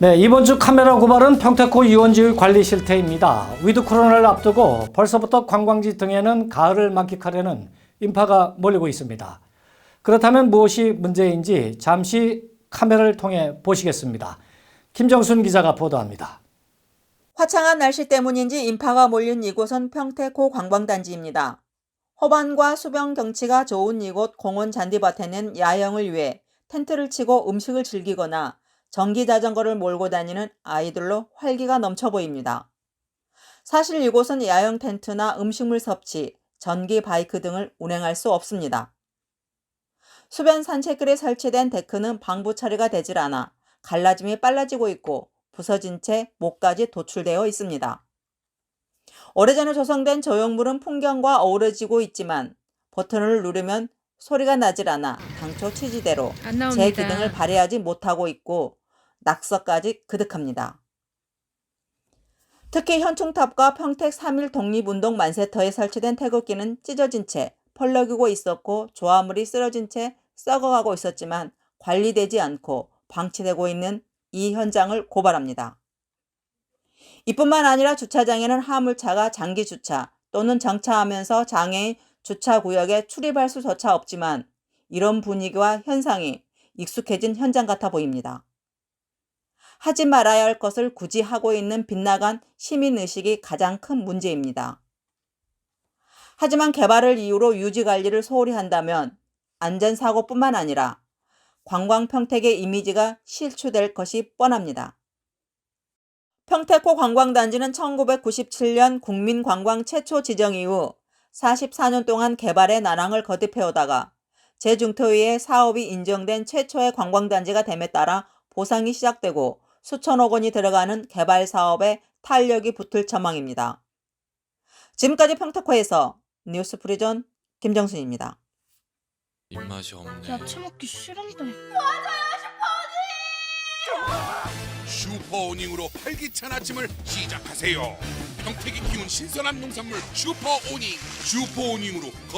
네, 이번 주 카메라 고발은 평택호 유원지의 관리 실태입니다. 위드 코로나를 앞두고 벌써부터 관광지 등에는 가을을 만끽하려는 인파가 몰리고 있습니다. 그렇다면 무엇이 문제인지 잠시 카메라를 통해 보시겠습니다. 김정순 기자가 보도합니다. 화창한 날씨 때문인지 인파가 몰린 이곳은 평택호 관광단지입니다. 호반과 수변 경치가 좋은 이곳 공원 잔디밭에는 야영을 위해 텐트를 치고 음식을 즐기거나 전기 자전거를 몰고 다니는 아이들로 활기가 넘쳐 보입니다. 사실 이곳은 야영 텐트나 음식물 섭취, 전기 바이크 등을 운행할 수 없습니다. 수변 산책길에 설치된 데크는 방부 처리가 되질 않아 갈라짐이 빨라지고 있고 부서진 채 목까지 도출되어 있습니다. 오래전에 조성된 조형물은 풍경과 어우러지고 있지만 버튼을 누르면 소리가 나질 않아 당초 취지대로 안 제. 기능을 발휘하지 못하고 있고 낙서까지 그득합니다. 특히 현충탑과 평택 3.1 독립운동 만세터에 설치된 태극기는 찢어진 채 펄럭이고 있었고 조화물이 쓰러진 채 썩어가고 있었지만 관리되지 않고 방치되고 있는 이 현장을 고발합니다. 이뿐만 아니라 주차장에는 화물차가 장기 주차 또는 정차하면서 장애인 주차 구역에 출입할 수조차 없지만 이런 분위기와 현상이 익숙해진 현장 같아 보입니다. 하지 말아야 할 것을 굳이 하고 있는 빗나간 시민의식이 가장 큰 문제입니다. 하지만 개발을 이유로 유지 관리를 소홀히 한다면 안전사고뿐만 아니라 관광 평택의 이미지가 실추될 것이 뻔합니다. 평택호 관광단지는 1997년 국민관광 최초 지정 이후 44년 동안 개발의 난항을 거듭해오다가 재중토위에 사업이 인정된 최초의 관광단지가 됨에 따라 보상이 시작되고 수천억 원이 들어가는 개발 사업에 탄력이 붙을 전망입니다. 지금까지 평택호에서 뉴스 프리전 김정순입니다. 입맛이 없네. 야채 먹기 싫은데. 슈퍼오닝으로 활기찬 아침을 시작하세요. 평택이 키운 신선한 농산물 슈퍼오닝. 슈퍼오닝으로 건